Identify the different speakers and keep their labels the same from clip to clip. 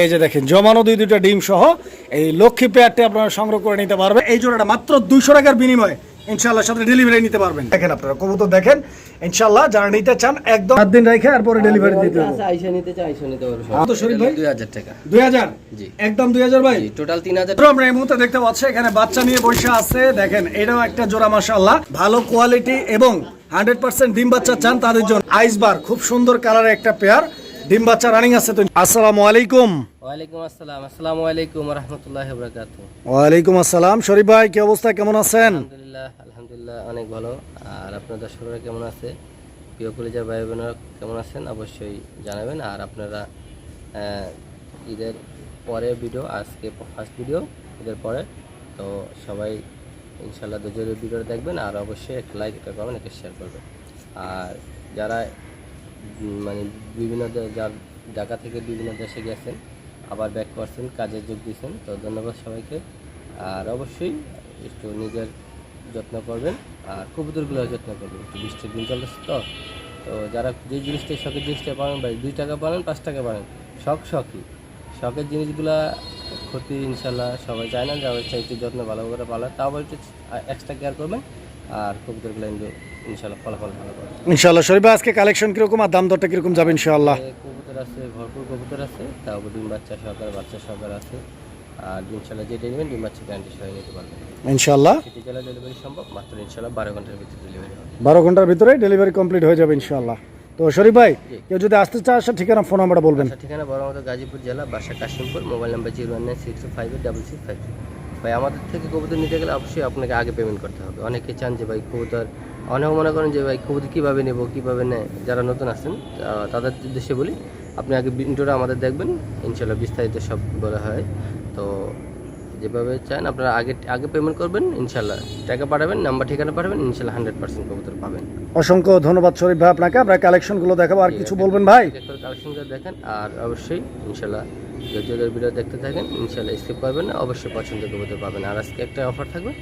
Speaker 1: এই যে দেখেন জমানো দুই দুইটা ডিম সহ এই লক্ষ্মী পেয়ারটি আপনারা সংগ্রহ করে নিতে পারবেন। এই জোড়াটা মাত্র দুইশো টাকার বিনিময়ে ইনশাল্লাহ সাথে ডেলিভারি নিতে পারবেন। দেখেন আপনারা কবুতর দেখেন ইনশাল্লাহ যারা নিতে চান একদম সাত দিন রেখে আর পরে ডেলিভারি দিতে হবে
Speaker 2: আইসা নিতে চাই আইসা নিতে পারব
Speaker 1: কত শরীফ ভাই?
Speaker 2: টাকা। জি।
Speaker 1: একদম
Speaker 2: টোটাল
Speaker 1: আমরা এই মুহূর্তে দেখতে পাচ্ছি এখানে বাচ্চা নিয়ে বসে আছে। দেখেন এটাও একটা জোড়া মাশাআল্লাহ। ভালো কোয়ালিটি এবং হান্ড্রেড পার্সেন্ট ডিম বাচ্চা চান তাদের জন্য। আইসবার খুব সুন্দর কালারের একটা পেয়ার ডিম বাচ্চা রানিং আছে তো। আসসালামু আলাইকুম।
Speaker 2: ওয়ালাইকুম আসসালাম। আসসালামু আলাইকুম রহমতুল্লাহ বরকাত
Speaker 1: ওয়ালাইকুম আসসালাম। শরীফ ভাই কি অবস্থা? কেমন আছেন?
Speaker 2: আলহামদুলিল্লাহ আলহামদুলিল্লাহ অনেক ভালো। আর আপনার দর্শকরা কেমন আছে? প্রিয় কলেজের ভাই বোনেরা কেমন আছেন? অবশ্যই জানাবেন। আর আপনারা ঈদের পরে ভিডিও আজকে ফার্স্ট ভিডিও ঈদের পরে। তো সবাই ইনশাল্লাহ দুজনের ভিডিও দেখবেন। আর অবশ্যই একটা লাইক একটা কমেন্ট একটা শেয়ার করবেন। আর যারা মানে বিভিন্ন যার ঢাকা থেকে বিভিন্ন দেশে গেছেন, আবার ব্যাক করছেন, কাজে যোগ দিয়েছেন। তো ধন্যবাদ সবাইকে। আর অবশ্যই একটু নিজের যত্ন করবেন, আর কবুতরগুলো যত্ন করবেন। একটু বৃষ্টির দিন চলতেছে তো। তো যারা যে জিনিসটা শখের জিনিসটা পাবেন বা দুই টাকা পাবেন পাঁচ টাকা পাবেন শখ শখই। শখের জিনিসগুলা ক্ষতি ইনশাল্লাহ সবাই চায় না, যারা চাই একটু যত্ন ভালো করে পালা তাও একটু এক্সট্রা কেয়ার করবেন, আর কবুতরগুলো ইনশাল্লাহ ফলাফল ভালো করবেন।
Speaker 1: ইনশাআল্লাহ। শরীফ ভাই আজকে কালেকশন কীরকম আর দাম দরটা কীরকম যাবে ইনশাআল্লাহ?
Speaker 2: এ কবুতর আছে ভরপুর কবুতর আছে তারপর ডিম বাচ্চা সহকার বাচ্চা সহকার আছে। আর ইনশাল্লাহ যেটা নেবেন ডিম বাচ্চা গ্যারান্টি সহ নিতে পারবেন।
Speaker 1: ইনশাআল্লাহ।
Speaker 2: সিটি জেলা ডেলিভারি সম্ভব মাত্র ইনশাল্লাহ বারো ঘণ্টার ভিতরে ডেলিভারি হবে।
Speaker 1: বারো ঘণ্টার ভিতরে ডেলিভারি কমপ্লিট হয়ে যাবে ইনশাআল্লাহ। তো শরীফ ভাই কেউ যদি আসতে চায় ঠিকানা ফোন নাম্বারটা বলবেন।
Speaker 2: ঠিকানা বড় গাজীপুর জেলা বাসা Kashimpur mobile number zero one nine six five eight double six five ভাই আমাদের থেকে কবুতর নিতে গেলে অবশ্যই আপনাকে আগে পেমেন্ট করতে হবে। অনেকে চান যে ভাই কবুতর অনেক মনে করেন যে ভাই কবুতর কীভাবে নেব কীভাবে নেয়? যারা নতুন আছেন তাদের উদ্দেশ্যে বলি আপনি আগে ইন্টোটা আমাদের দেখবেন ইনশাল্লাহ বিস্তারিত সব বলা হয়। তো যেভাবে চান আপনারা আগে আগে পেমেন্ট করবেন ইনশাল্লাহ টাকা পাঠাবেন নাম্বার ঠিকানা পাঠাবেন ইনশাল্লাহ হান্ড্রেড পার্সেন্ট কবুতর পাবেন।
Speaker 1: অসংখ্য ধন্যবাদ শরীফ ভাই আপনাকে। আপনার কালেকশনগুলো দেখাবো আর কিছু বলবেন ভাই?
Speaker 2: কালেকশন করে দেখেন আর অবশ্যই ইনশাল্লাহ ধৈর্যদের ভিডিও দেখতে থাকেন ইনশাল্লাহ স্কিপ করবেন না, অবশ্যই পছন্দের কবুতর পাবেন। আর আজকে একটা অফার থাকবে,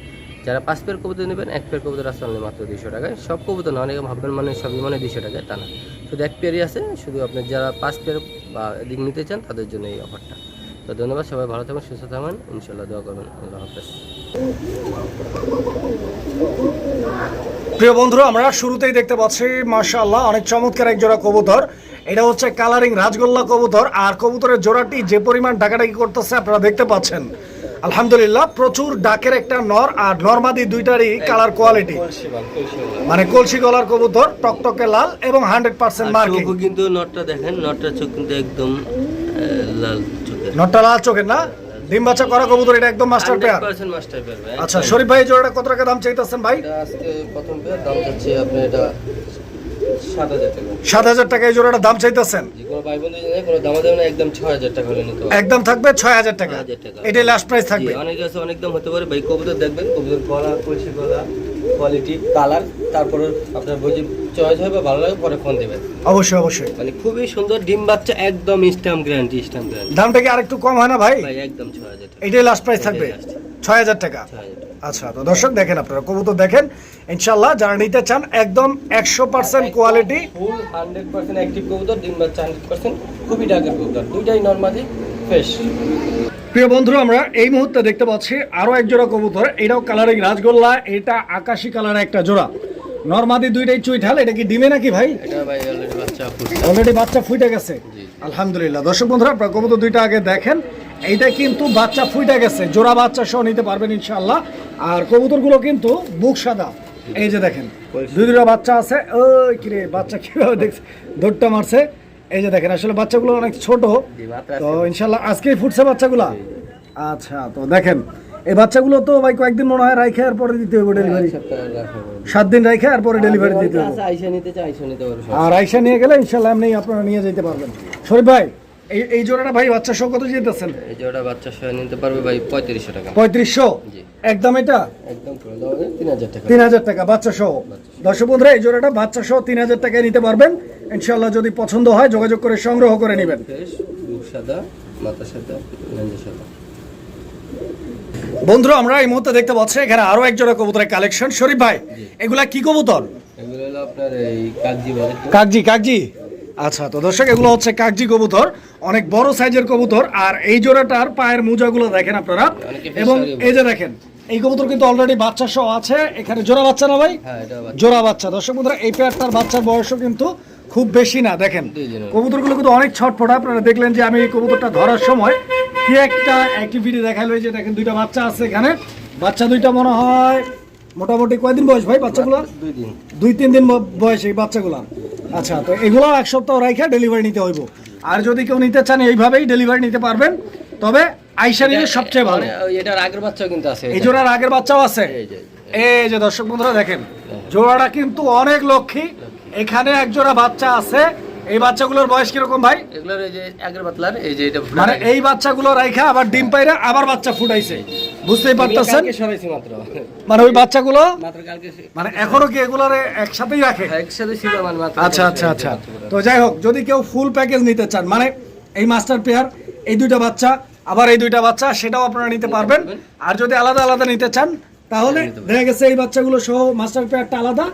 Speaker 2: যারা পাঁচ পেয়ার কবুতর নেবেন, এক পেয়ার কবুতর আসলে অনলি মাত্র দুইশো টাকায়। সব কবুতর না, অনেকে ভাববেন মানে সবই মানে দুইশো টাকায়, তা না। শুধু এক পেয়ারই আছে, শুধু আপনার যারা পাঁচ পেয়ার বা এদিক নিতে চান, তাদের জন্য এই অফারটা তো ধন্যবাদ, সবাই ভালো থাকবেন, সুস্থ থাকবেন ইনশাল্লাহ দোয়া করবেন, আল্লাহ হাফেজ।
Speaker 1: প্রিয় বন্ধুরা, আমরা শুরুতেই দেখতে পাচ্ছি, মাশাআল্লাহ, অনেক চমৎকার এক জোড়া কবুতর। এটা হচ্ছে কালারিং রাজগোল্লা কবুতর আর কবুতরের জোড়াটি যে পরিমাণ ডাকাডাকি করতেছে আপনারা দেখতে পাচ্ছেন। আলহামদুলিল্লাহ প্রচুর ডাকের একটা নর আর নরমাদি দুইটারই কালার কোয়ালিটি। মানে কলসি গলার কবুতর টকটকে লাল এবং হান্ড্রেড পার্সেন্ট মার্কিং।
Speaker 2: কিন্তু নটটা দেখেন নটটার চোখ কিন্তু একদম লাল চোখের।
Speaker 1: নটটা লাল চোখের না? ডিম বাচ্চা করা কবুতর এটা একদম মাস্টার পেয়ার আচ্ছা শরীফ ভাই জোড়াটা কত টাকা দাম চাইতেছেন ভাই?
Speaker 2: প্রথম পেয়ার দাম যাচ্ছে আপনার এটা সাত হাজার টাকা।
Speaker 1: এই জোড়াটা দাম চাইতেছেন?
Speaker 2: একদম ছয় হাজার টাকা হলে নিতে হবে।
Speaker 1: একদম থাকবে ছয় হাজার টাকা। এটাই লাস্ট প্রাইস থাকবে।
Speaker 2: অনেক আছে অনেক দাম হতে পারে। ভাই কবুতর দেখবেন কবুতর গলা কলসি গলা কোয়ালিটি কালার তারপরে আপনার বুঝি চয়েস হবে ভালো লাগে পরে ফোন দেবেন।
Speaker 1: অবশ্যই অবশ্যই।
Speaker 2: মানে খুবই সুন্দর ডিম বাচ্চা একদম স্ট্যাম্প গ্যারান্টি স্ট্যাম্প গ্যারান্টি
Speaker 1: দামটা কি আরেকটু কম হয় না ভাই?
Speaker 2: ভাই একদম ছয় হাজার টাকা।
Speaker 1: এটাই লাস্ট প্রাইস থাকবে। ছয় হাজার টাকা।
Speaker 2: ছয় হাজার টাকা।
Speaker 1: আচ্ছা তো দর্শক দেখেন আপনারা কবুতর দেখেন ইনশাল্লাহ যারা নিতে চান একদম একশো percent quality
Speaker 2: full hundred percent active কবুতর ডিম বাচ্চা হান্ড্রেড পার্সেন্ট খুবই ডাকের কবুতর দুইটাই নর্মালি ফ্রেশ
Speaker 1: প্রিয় বন্ধু আমরা এই মুহূর্তে দেখতে পাচ্ছি আরও এক জোড়া কবুতর এটাও কালারিং রাজগোল্লা এটা আকাশি কালারের একটা জোড়া। নর্মাদি দুইটাই চুইঠাল এটা কি ডিমে নাকি ভাই?
Speaker 2: এটা ভাই অলরেডি বাচ্চা ফুল
Speaker 1: অলরেডি বাচ্চা ফুটে গেছে।
Speaker 2: জি।
Speaker 1: আলহামদুলিল্লাহ। দর্শক বন্ধুরা আপনারা কবুতর দুইটা আগে দেখেন। এইটা কিন্তু বাচ্চা ফুটে গেছে। জোড়া বাচ্চা সহ নিতে পারবেন ইনশাআল্লাহ। আর কবুতরগুলো কিন্তু বুক সাদা। এই যে দেখেন দুই দুটা বাচ্চা আছে। ওই কিরে বাচ্চা কীভাবে দেখছে? দৌড়টা মারছে। এই যে দেখেন আসলে বাচ্চাগুলো অনেক ছোট। তো ইনশাল্লাহ আজকেই ফুটছে বাচ্চাগুলা। আচ্ছা তো দেখেন এই বাচ্চাগুলো তো ভাই কয়েকদিন মনে হয় রাইখে আর পরে দিতে হবে ডেলিভারি। সাত দিন রাইখে আর পরে ডেলিভারি দিতে হবে। আর আইসা নিয়ে গেলে ইনশাল্লাহ এমনি আপনারা নিয়ে যেতে পারবেন। শরীফ ভাই এই এই জোড়াটা ভাই বাচ্চা সহ কত যেতেছেন
Speaker 2: এই জোড়া বাচ্চা সহ নিতে পারবে ভাই পঁয়ত্রিশশো টাকা।
Speaker 1: পঁয়ত্রিশশো?
Speaker 2: জি।
Speaker 1: একদম এটা?
Speaker 2: একদম তিন হাজার টাকা।
Speaker 1: তিন হাজার টাকা বাচ্চা সহ। দর্শক বন্ধুরা এই জোড়াটা বাচ্চা সহ তিন হাজার টাকায় নিতে পারবেন। ইনশাল্লাহ যদি পছন্দ হয় যোগাযোগ করে সংগ্রহ করে নেবেন।
Speaker 2: সাদা মাথা সাদা লেঞ্জা সাদা।
Speaker 1: বন্ধুরা আমরা এই মুহূর্তে দেখতে পাচ্ছি এখানে আরও এক জোড়া কবুতরের কালেকশন। শরীফ ভাই এগুলা কি কবুতর?
Speaker 2: এগুলো হলো আপনার এই কাগজি বলে
Speaker 1: কাকজি কাকজি? আচ্ছা তো দর্শক এগুলো হচ্ছে কাকজি কবুতর। অনেক বড় সাইজের কবুতর আর এই জোড়াটার পায়ের মোজাগুলো দেখেন আপনারা। এবং এই যে দেখেন এই কবুতর কিন্তু অলরেডি বাচ্চা সহ আছে। এখানে জোড়া বাচ্চা না ভাই?
Speaker 2: হ্যাঁ
Speaker 1: জোড়া বাচ্চা। দর্শক বন্ধুরা এই পেয়ারটার বাচ্চার বয়সও কিন্তু খুব বেশি না। দেখেন। কবুতরগুলো কিন্তু অনেক ছটফট। আপনারা দেখলেন যে আমি এই কবুতরটা ধরার সময় কি একটা অ্যাক্টিভিটি দেখাল যে দেখেন দুইটা বাচ্চা আছে এখানে। বাচ্চা দুইটা মনে হয় মোটামুটি কয়দিন বয়স ভাই বাচ্চাগুলো
Speaker 2: দুই দিন।
Speaker 1: দুই তিন দিন বয়স এই বাচ্চাগুলো আচ্ছা তো এগুলো এক সপ্তাহ রাইখা ডেলিভারি নিতে হইব। আর যদি কেউ নিতে চান এইভাবেই ডেলিভারি নিতে পারবেন। তবে আইসা নিলে সবচেয়ে ভালো।
Speaker 2: মানে এটার আগের বাচ্চাও কিন্তু আছে।
Speaker 1: এই জোড়ার আগের বাচ্চাও আছে?
Speaker 2: এই যে,
Speaker 1: এই যে। দর্শক বন্ধুরা দেখেন জোড়াটা কিন্তু অনেক লক্ষ্মী। এখানে এক জোড়া বাচ্চা আছে। এই বাচ্চাগুলোর বয়স কীরকম ভাই?
Speaker 2: এগুলোর এই যে আগের বাতলার এই যে এটা
Speaker 1: মানে এই বাচ্চাগুলো রাইখা আবার ডিম পাইরা আবার বাচ্চা ফুটাইছে। বুঝতেই পারতেছেন? মানে ওই বাচ্চাগুলো? মানে এখনও কি এগুলোর একসাথেই রাখে?
Speaker 2: মাত্র
Speaker 1: আচ্ছা আচ্ছা আচ্ছা। তো যাই হোক যদি কেউ ফুল প্যাকেজ নিতে চান মানে এই মাস্টার পেয়ার এই দুইটা বাচ্চা আবার এই দুইটা বাচ্চা সেটাও আপনারা নিতে পারবেন। আর যদি আলাদা আলাদা নিতে চান তাহলে দেখা গেছে এই বাচ্চাগুলো সহ মাস্টার পেয়ারটা আলাদা।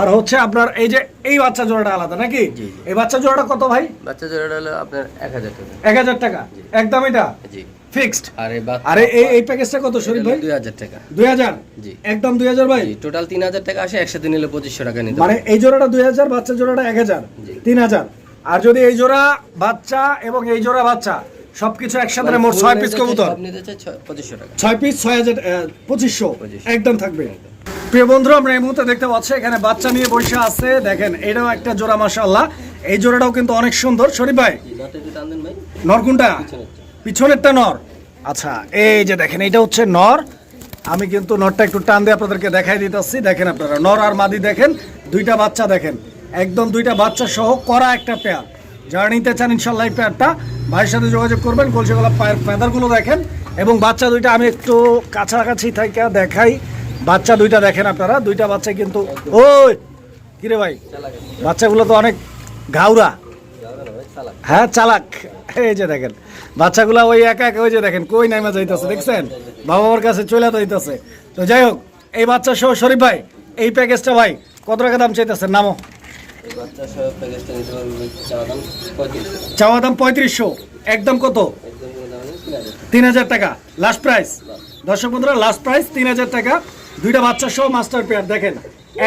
Speaker 1: আর হচ্ছে আপনার এই যে এই বাচ্চা জোড়াটা আলাদা নাকি। এই বাচ্চা জোড়াটা কত ভাই?
Speaker 2: বাচ্চা জোড়াটা হলো আপনার এক হাজার টাকা।
Speaker 1: এক হাজার টাকা। একদম এটা?
Speaker 2: জি।
Speaker 1: ফিক্সড।
Speaker 2: আর
Speaker 1: আরে এই এই প্যাকেজটা কত শরীফ ভাই?
Speaker 2: দুই হাজার টাকা।
Speaker 1: দুই হাজার?
Speaker 2: জি।
Speaker 1: একদম দুই হাজার ভাই?
Speaker 2: জি টোটাল তিন হাজার টাকা আসে একসাথে নিলে পঁচিশশো টাকা নিতে
Speaker 1: মানে এই জোড়াটা দুই হাজার বাচ্চা জোড়াটা এক হাজার।
Speaker 2: জি।
Speaker 1: তিন হাজার। আর যদি এই জোড়া বাচ্চা এবং এই জোড়া বাচ্চা সবকিছু একসাথে মোট ছয় পিস কবুতর।
Speaker 2: নিতে চাই ছয়- পঁচিশশো টাকা।
Speaker 1: ছয় পিস ছয় হাজার আহ, পঁচিশশো।
Speaker 2: পঁচিশশো।
Speaker 1: একদম থাকবে। প্রিয় বন্ধুরা আমরা এই মুহূর্তে দেখতে পাচ্ছি এখানে বাচ্চা নিয়ে বসে আছে। দেখেন এটাও একটা জোড়া মাশাআল্লাহ। এই জোড়াটাও কিন্তু অনেক সুন্দর। শরীফ ভাই? নরকুনটা?
Speaker 2: পিছনেরটা।
Speaker 1: নর। আচ্ছা এই যে দেখেন এটা হচ্ছে নর। আমি কিন্তু নরটা একটু টান দিয়ে আপনাদেরকে দেখাই দিতেছি। দেখেন আপনারা নর আর মাদি দেখেন দুইটা বাচ্চা দেখেন। একদম দুইটা বাচ্চা সহ করা একটা পেয়ার যারা নিতে চান ইনশাল্লাহ এই পেয়ারটা ভাইয়ের সাথে যোগাযোগ করবেন কলসিগলা পায়ের ফেদারগুলো দেখেন। এবং বাচ্চা দুইটা আমি একটু কাছাকাছি থেকে দেখাই। বাচ্চা দুইটা দেখেন আপনারা দুইটা বাচ্চা কিন্তু ওই কিরে ভাই? বাচ্চাগুলো তো অনেক ঘাউরা। হ্যাঁ চালাক। এই যে দেখেন বাচ্চাগুলা ওই একা একা ওই যে দেখেন কই নাইমা যাইতেছে দেখছেন? বাবা মার কাছে চলে যাইতেছে। তো যাই হোক এই বাচ্চা সহ শরীফ ভাই এই প্যাকেজটা ভাই কত টাকা দাম চাইতেছেন? নামো।
Speaker 2: এই বাচ্চা সহ প্যাকেজটা নিতে চাওয়া দাম পঁয়ত্রিশশো।
Speaker 1: একদম কত?
Speaker 2: তিন হাজার।
Speaker 1: টাকা। লাস্ট প্রাইস দর্শক বন্ধুরা লাস্ট প্রাইস তিন হাজার টাকা। দুইটা বাচ্চা সহ মাস্টার পেয়ার দেখেন।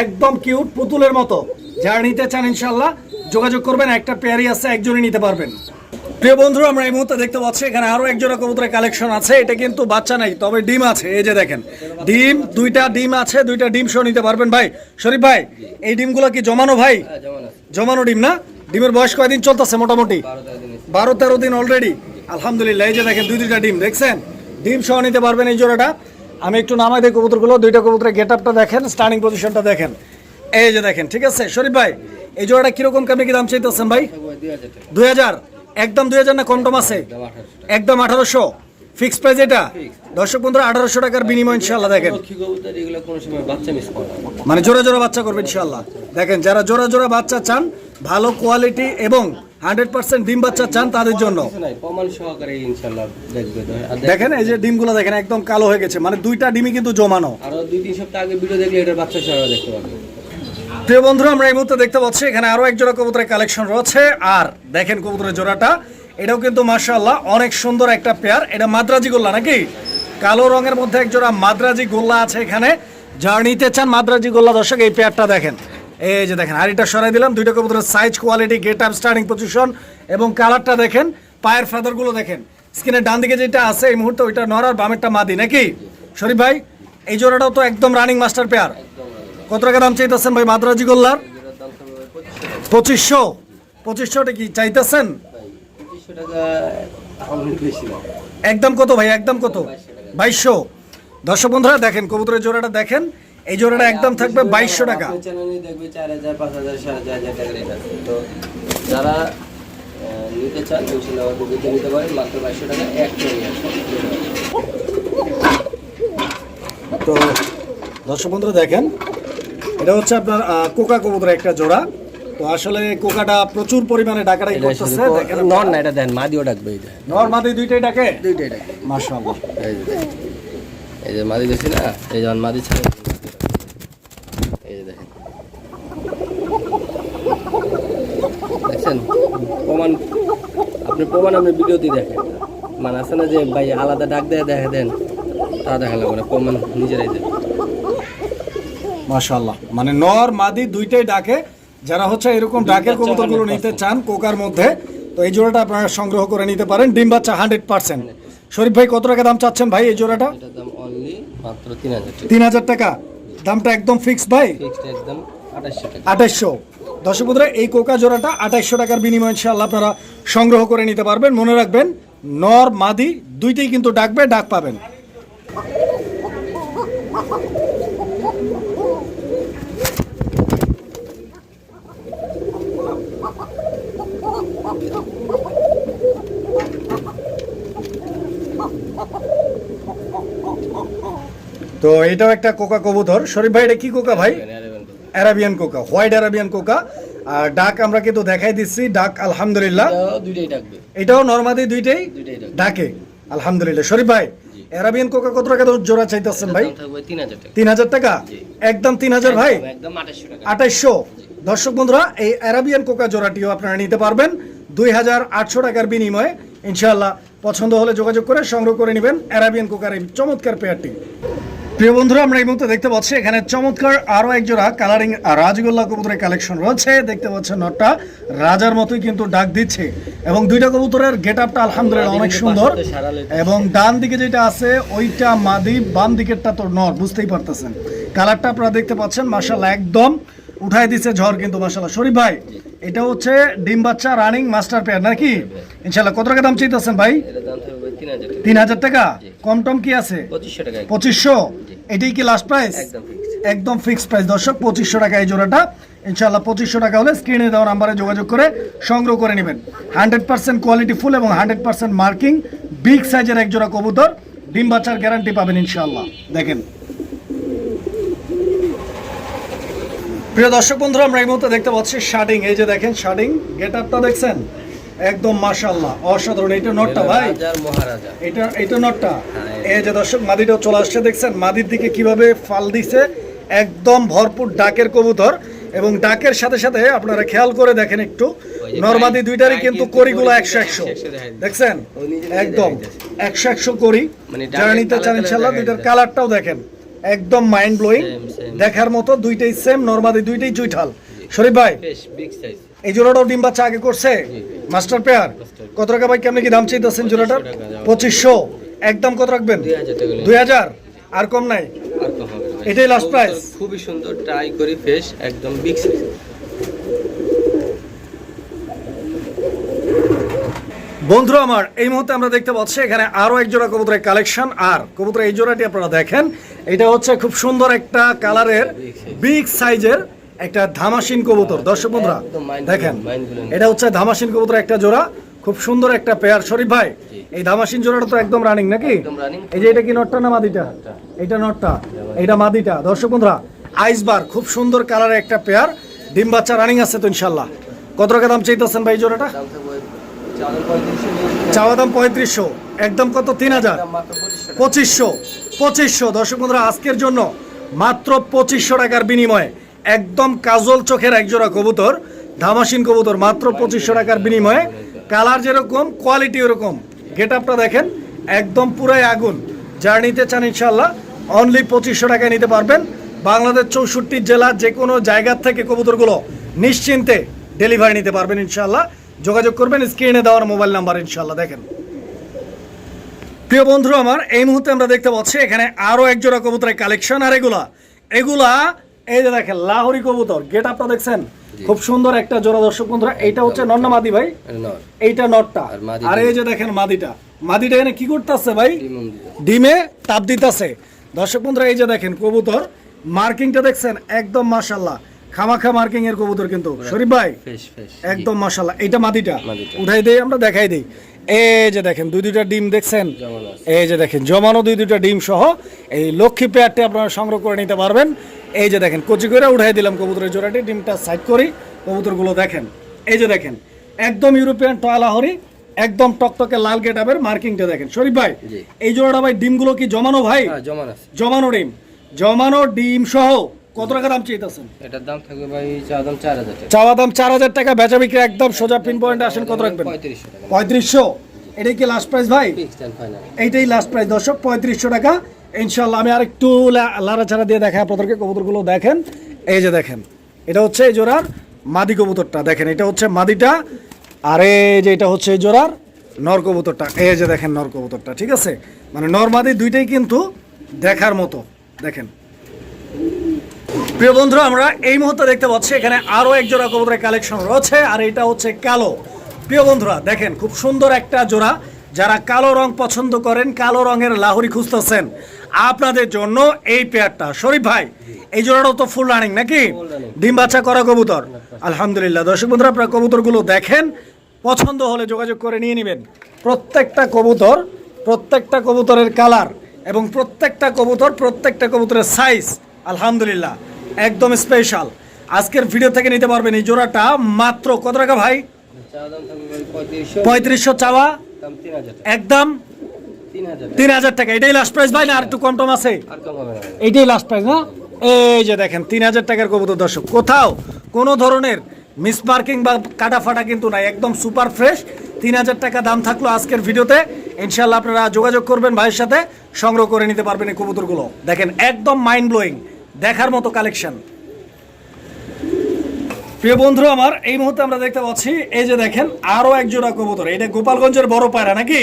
Speaker 1: একদম কিউট পুতুলের মতো। যারা নিতে চান ইনশাল্লাহ যোগাযোগ করবেন একটা পেয়ারই আছে একজনই নিতে পারবেন। প্রিয় বন্ধুরা আমরা এই মুহূর্তে দেখতে পাচ্ছি এখানে আরও এক জোড়া কবুতরের কালেকশন আছে। এটা কিন্তু বাচ্চা নাই তবে ডিম আছে। এই যে দেখেন ডিম দুইটা ডিম আছে দুইটা ডিম সহ নিতে পারবেন ভাই। শরীফ ভাই এই ডিমগুলো কি জমানো ভাই?
Speaker 2: হ্যাঁ আছে।
Speaker 1: জমানো ডিম না? ডিমের বয়স কয়দিন চলতেছে মোটামুটি?
Speaker 2: বারো তেরো দিন
Speaker 1: অলরেডি আলহামদুলিল্লাহ এই যে দেখেন দুই দুইটা ডিম দেখছেন? ডিম সহ নিতে পারবেন এই জোড়াটা। আমি একটু নামাই দিই কবুতরগুলো দুইটা কবুতরের গেট আপটা দেখেন স্টার্নিং পজিশনটা দেখেন। এই যে দেখেন ঠিক আছে? শরীফ ভাই এই জোড়াটা কীরকম কেমনি কি দাম চাইতেছেন ভাই?
Speaker 2: দুই হাজার?
Speaker 1: একদম দুই হাজার না কম টম আছে? একদম আঠারোশো। ফিক্স প্রাইস এটা? দর্শক বন্ধুরা আঠারোশো টাকার বিনিময় ইনশাল্লাহ দেখেন। মানে জোড়া জোড়া বাচ্চা করবে ইনশাল্লাহ দেখেন যারা জোড়া জোড়া বাচ্চা চান ভালো কোয়ালিটি এবং হান্ড্রেড পার্সেন্ট ডিম বাচ্চা চান তাদের জন্য। দেখেন এই যে ডিমগুলো দেখেন একদম কালো হয়ে গেছে। মানে দুইটা ডিমই কিন্তু জমানো।
Speaker 2: আরও দুই তিন সপ্তাহ আগে ভিডিও দেখলে এটার বাচ্চা দেখতে পাবে
Speaker 1: প্রিয় বন্ধুরা, আমরা এই মুহূর্তে দেখতে পাচ্ছি, এখানে আরও এক জোড়া কবুতরের কালেকশন রয়েছে। আর দেখেন কবুতরের জোড়াটা, এটাও কিন্তু মাশাআল্লাহ অনেক সুন্দর একটা পেয়ার এটা মাদ্রাজি গোল্লা নাকি? কালো রঙের মধ্যে এক জোড়া মাদ্রাজি গোল্লা আছে এখানে। যারা নিতে চান মাদ্রাজি গোল্লা দর্শক, এই পেয়ারটা দেখেন। এই যে দেখেন আর এটা সরাই দিলাম, দুইটা কবুতরের size quality get up starting position এবং কালারটা দেখেন, পায়ের ফেদারগুলো দেখেন। স্কিনের ডান দিকে যেটা আছে, এই মুহূর্তে ওইটা নর আর বামেরটা মাদি, নাকি? শরীফ ভাই, এই জোড়াটাও তো একদম রানিং মাস্টার পেয়ার কত টাকা দাম চাইতেছেন ভাই মাদ্রাজি গোল্লার?
Speaker 2: পঁচিশশো?
Speaker 1: পঁচিশশো পঁচিশশোটা কি চাইতেছেন? একদম কত ভাই একদম কত? বাইশশো। দর্শক বন্ধুরা দেখেন কবুতরের জোড়াটা দেখেন। এই জোড়াটা একদম থাকবে বাইশশো টাকা।
Speaker 2: যারা নিতে চান ইনশাল্লাহ আমাদের দিতে নিতে পারেন মাত্র বাইশশো টাকা এক
Speaker 1: তো দর্শক বন্ধুরা দেখেন এটা হচ্ছে আপনার কোকা কবুতরের একটা জোড়া। তো আসলে কোকাটা প্রচুর পরিমাণে ডাকাডাকি করতেছে
Speaker 2: নন না এটা দেন মাদিও ডাকবে এই দেখেন
Speaker 1: নর্মাদি দুইটাই ডাকে?
Speaker 2: দুইটাই ডাকবে
Speaker 1: মাশাআল্লাহ।
Speaker 2: এই যে এই যে মাদি দেখছি না? এই যেমন মাদি ছিল এই যে দেখেন। দেখছেন? প্রমাণ আপনি প্রমাণ আপনি ভিডিওতেই দেখেন। মানে আছে না যে ভাই আলাদা ডাক দেয় দেখা দেন। তা দেখা লাগবে না প্রমাণ নিজেরাই দেন
Speaker 1: মাশাল্লাহ মানে নর মাদি দুইটাই ডাকে। যারা হচ্ছে এরকম ডাকের কবুতরগুলো নিতে চান কোকার মধ্যে তো এই জোড়াটা আপনারা সংগ্রহ করে নিতে পারেন। ডিম বাচ্চা হান্ড্রেড পার্সেন্ট। শরীফ ভাই কত টাকা দাম চাচ্ছেন ভাই এই জোড়াটা?
Speaker 2: এটার দাম অনলি মাত্র তিন হাজার টাকা।
Speaker 1: দামটা একদম ফিক্স ভাই?
Speaker 2: ফিক্সড একদম আঠাশশো টাকা।
Speaker 1: আঠাইশশো। দর্শক বন্ধুরা এই কোকা জোড়াটা আঠাইশশো টাকার বিনিময়ে ইনশাআল্লাহ আপনারা সংগ্রহ করে নিতে পারবেন। মনে রাখবেন নর মাদি দুইটাই কিন্তু ডাকবে ডাক পাবেন। তো এটাও একটা কোকা কবুতর। শরীফ ভাই এটা কি কোকা ভাই। অ্যারাবিয়ান কোকা হোয়াইট অ্যারাবিয়ান কোকা। আর ডাক আমরা কিন্তু দেখাই দিচ্ছি ডাক আলহামদুলিল্লাহ।
Speaker 2: এটাও
Speaker 1: নর্মাদি দুইটাই ডাকে আলহামদুলিল্লাহ। শরীফ ভাই অ্যারাবিয়ান কোকা কত টাকা জোড়া চাইতেছেন ভাই?
Speaker 2: তিন হাজার টাকা।
Speaker 1: একদম তিন হাজার ভাই? আঠাইশশো দর্শক বন্ধুরা এই অ্যারাবিয়ান কোকা জোড়াটিও আপনারা নিতে পারবেন। দুই হাজার আটশো টাকার বিনিময়ে। ইনশাআল্লাহ পছন্দ হলে যোগাযোগ করে সংগ্রহ করে নেবেন অ্যারাবিয়ান কোকার এই চমৎকার পেয়ারটি প্রিয় বন্ধুরা আমরা এই মুহূর্তে দেখতে পাচ্ছি এখানে চমৎকার আরও এক জোড়া কালারিং রাজগোল্লা কবুতরের কালেকশন রয়েছে। দেখতে পাচ্ছেন নটটা রাজার মতোই কিন্তু ডাক দিচ্ছে। এবং দুইটা কবুতরের গেট আপটা আলহামদুলিল্লাহ অনেক সুন্দর। এবং ডান দিকে যেটা আছে ওইটা মাদি বাম দিকেরটা তো নর বুঝতেই পারতেছেন। কালারটা আপনারা দেখতে পাচ্ছেন মাশাল্লাহ একদম উঠাই দিচ্ছে ঝড় কিন্তু মাশাল্লাহ শরীফ ভাই এটা হচ্ছে ডিম বাচ্চা রানিং মাস্টার পেয়ার নাকি? ইনশাল্লাহ কত টাকা দাম চাইতেছেন ভাই?
Speaker 2: তিন হাজার টাকা।
Speaker 1: কম টম কি আছে?
Speaker 2: পঁচিশশো
Speaker 1: এটাই কি লাস্ট প্রাইস
Speaker 2: একদম
Speaker 1: ফিক্সড প্রাইস দর্শক পঁচিশশো টাকা এই জোড়াটা। ইনশাল্লাহ পঁচিশশো টাকা হলে স্ক্রিনে দেওয়া নাম্বারে যোগাযোগ করে সংগ্রহ করে নেবেন। হান্ড্রেড পার্সেন্ট কোয়ালিটি ফুল এবং হান্ড্রেড পার্সেন্ট মার্কিং বিগ সাইজের এক জোড়া কবুতর। ডিম বাচ্চার গ্যারান্টি পাবেন ইনশাল্লাহ দেখেন। প্রিয় দর্শক বন্ধুরা আমরা এই মুহূর্তে দেখতে পাচ্ছি শার্টিং এই যে দেখেন শার্টিং গেট আপটা দেখছেন? একদম মাশাল্লাহ অসাধারণ। এটা নটটা ভাই? এটা এটা নটটা?
Speaker 2: হ্যাঁ,
Speaker 1: এই যে দর্শক মাদিটাও চলে আসছে দেখছেন? মাদির দিকে কীভাবে ফাল দিছে একদম ভরপুর ডাকের কবুতর। এবং ডাকের সাথে সাথে আপনারা খেয়াল করে দেখেন একটু। নর্মাদি দুইটারই কিন্তু করিগুলো
Speaker 2: করি
Speaker 1: একশো একশো। দেখছেন? একদম একশো একশো করি
Speaker 2: মানে
Speaker 1: যারা নিতে চান ইনশাল্লাহ দুইটার কালারটাও দেখেন। একদম মাইন্ড ব্লোয়িং. দেখার মতো দুইটাই সেম নর্মাদি দুইটাই চুইঠাল শরীফ ভাই এই জোড়াটাও ডিম বাচ্চা আগে করছে? মাস্টার পেয়ার কত টাকা ভাই? কেমনি কি দাম চাইতেছেন জোড়াটার। পঁচিশশো। একদম কত রাখবেন?
Speaker 2: দুই হাজার
Speaker 1: আর কম নাই। এটাই
Speaker 2: লাস্ট
Speaker 1: price?
Speaker 2: খুবই সুন্দর ট্রাই করি ফ্রেশ একদম বিগ সাইজ
Speaker 1: বন্ধুরা আমার এই মুহূর্তে আমরা দেখতে পাচ্ছি এখানে আরও এক জোড়া কবুতরের কালেকশন। আর কবুতরের এই জোড়াটি আপনারা দেখেন এটা হচ্ছে খুব সুন্দর একটা কালারের বিগ সাইজের একটা ধামাসিন কবুতর। দর্শক বন্ধুরা দেখেন। এটা হচ্ছে ধামাসিন কবুতর একটা জোড়া খুব সুন্দর একটা পেয়ার শরীফ ভাই এই ধামাসিন জোড়াটা তো একদম রানিং নাকি? এই যে এটা কি নটটা না মাদিটা? এটা নটটা এটা মাদিটা। দর্শক বন্ধুরা আইসবার খুব সুন্দর কালারের একটা পেয়ার ডিম বাচ্চা রানিং আছে তো ইনশাল্লাহ কত টাকা দাম চাইতেছেন ভাই এই জোড়াটা
Speaker 2: দাম থাকবে চালের পঁয়ত্রিশশো
Speaker 1: চাওয়া দাম পঁয়ত্রিশশো। একদম কত? তিন হাজার।
Speaker 2: পঁচিশশো
Speaker 1: পঁচিশশো দর্শক বন্ধুরা আজকের জন্য মাত্র পঁচিশশো টাকার বিনিময়ে একদম কাজল চোখের একজোড়া কবুতর ধামাসিন কবুতর মাত্র পঁচিশশো টাকার বিনিময়ে। কালার যেরকম কোয়ালিটি ওরকম। গেট আপটা দেখেন একদম পুরাই আগুন। যারা নিতে চান ইনশাল্লাহ অনলি পঁচিশশো টাকায় নিতে পারবেন। বাংলাদেশ চৌষট্টি জেলার যে কোনো জায়গার থেকে কবুতরগুলো নিশ্চিন্তে ডেলিভারি নিতে পারবেন ইনশাল্লাহ যোগাযোগ করবেন স্ক্রিনে দেওয়ার মোবাইল নাম্বার ইনশাল্লাহ দেখেন। প্রিয় বন্ধু আমার এই মুহূর্তে আমরা দেখতে পাচ্ছি এখানে আরও এক জোড়া কবুতরের কালেকশন আর এগুলা এগুলা এই যে দেখেন লাহোরি কবুতর গেট আপটা দেখছেন খুব সুন্দর একটা জোড়া দর্শক বন্ধুরা এইটা হচ্ছে নন্না মাদি ভাই? এইটা নটটা
Speaker 2: আর
Speaker 1: এই যে দেখেন মাদিটা। মাদিটা এখানে কি করতেছে ভাই? ডিমে তাপ দিতেছে। দর্শক বন্ধুরা এই যে দেখেন কবুতর মার্কিংটা দেখছেন? একদম মাশাল্লাহ খামাখা মার্কিং এর কবুতর কিন্তু। শরীফ ভাই একদম মাশাল্লাহ এইটা মাদিটা। উঠাই দেই আমরা দেখাই দেই। এই যে দেখেন দুই দুইটা ডিম দেখছেন? এই যে দেখেন জমানো দুই দুইটা ডিম সহ এই লক্ষ্মী পেয়ারটি আপনারা সংগ্রহ করে নিতে পারবেন। এই যে দেখেন কচি করে উঠাই দিলাম কবুতরের জোড়াটি। ডিমটা সাইড করি কবুতরগুলো দেখেন। এই যে দেখেন একদম ইউরোপিয়ান টয়লাহরি একদম টকটকে লাল গেটাবের মার্কিংটা দেখেন। শরীফ ভাই এই জোড়াটা ভাই ডিমগুলো কি জমানো ভাই?
Speaker 2: হ্যাঁ জমানো
Speaker 1: ডিম। জমানো ডিম সহ কত টাকা দাম চাইতেছেন?
Speaker 2: এটার দাম থাকবে ভাই চা দাম চার হাজার টাকা।
Speaker 1: চাওয়া দাম চার হাজার টাকা বেচা বিক্রি একদম সোজা পিন পয়েন্টে আসেন কত রাখবেন?
Speaker 2: পঁয়ত্রিশশো টাকা।
Speaker 1: পঁয়ত্রিশশো? এটাই কি লাস্ট প্রাইস ভাই? এইটাই লাস্ট প্রাইস দর্শক পঁয়ত্রিশশো টাকা। ইনশাল্লাহ আমি আরেকটু লাড়াচাড়া দিয়ে দেখাই আপনাদেরকে কবুতরগুলো দেখেন। এই যে দেখেন এটা হচ্ছে এই জোড়ার মাদি কবুতরটা। দেখেন এটা হচ্ছে মাদিটা আর এই যে এটা হচ্ছে এই জোড়ার নর কবুতরটা। এই যে দেখেন নর কবুতরটা ঠিক আছে? মানে নর মাদি দুইটাই কিন্তু দেখার মতো। দেখেন। প্রিয় বন্ধুরা আমরা এই মুহূর্তে দেখতে পাচ্ছি এখানে আরও এক জোড়া কবুতরের কালেকশন রয়েছে আর এটা হচ্ছে কালো। প্রিয় বন্ধুরা দেখেন খুব সুন্দর একটা জোড়া। যারা কালো রং পছন্দ করেন কালো রঙের লাহরি খুঁজতেছেন আপনাদের জন্য এই পেয়ারটা শরীফ ভাই এই জোড়াটাও তো ফুল রানিং নাকি? ডিম বাচ্চা করা কবুতর। আলহামদুলিল্লাহ। দর্শক বন্ধুরা আপনারা কবুতরগুলো দেখেন পছন্দ হলে যোগাযোগ করে নিয়ে নেবেন। প্রত্যেকটা কবুতর প্রত্যেকটা কবুতরের কালার এবং প্রত্যেকটা কবুতর প্রত্যেকটা কবুতরের সাইজ আলহামদুলিল্লাহ, একদম স্পেশাল আজকের ভিডিও থেকে নিতে পারবেন এই জোড়াটা মাত্র কত টাকা ভাই?
Speaker 2: পঁয়ত্রিশশো
Speaker 1: চাওয়া। একদম
Speaker 2: তিন হাজার টাকা।
Speaker 1: এটাই লাস্ট প্রাইস ভাই, না আর একটু কম টম আছে। এইটাই লাস্ট প্রাইস না? এই যে দেখেন, তিন হাজার টাকার কবুতর দর্শক। কোথাও কোনো ধরনের মিস মার্কিং বা কাটা ফাটা কিন্তু নাই, একদম সুপার ফ্রেশ তিন হাজার টাকা দাম থাকল আজকের ভিডিওতে ইনশাল্লাহ আপনারা যোগাযোগ করবেন ভাইয়ের সাথে, সংগ্রহ করে নিতে পারবেন এই কবুতরগুলো। দেখেন, একদম মাইন্ড ব্লোয়িং দেখার মতো কালেকশন প্রিয় বন্ধু আমার এই মুহূর্তে আমরা দেখতে পাচ্ছি এই যে দেখেন আরও এক জোড়া কবুতর। এটা গোপালগঞ্জের বড় পায়রা নাকি?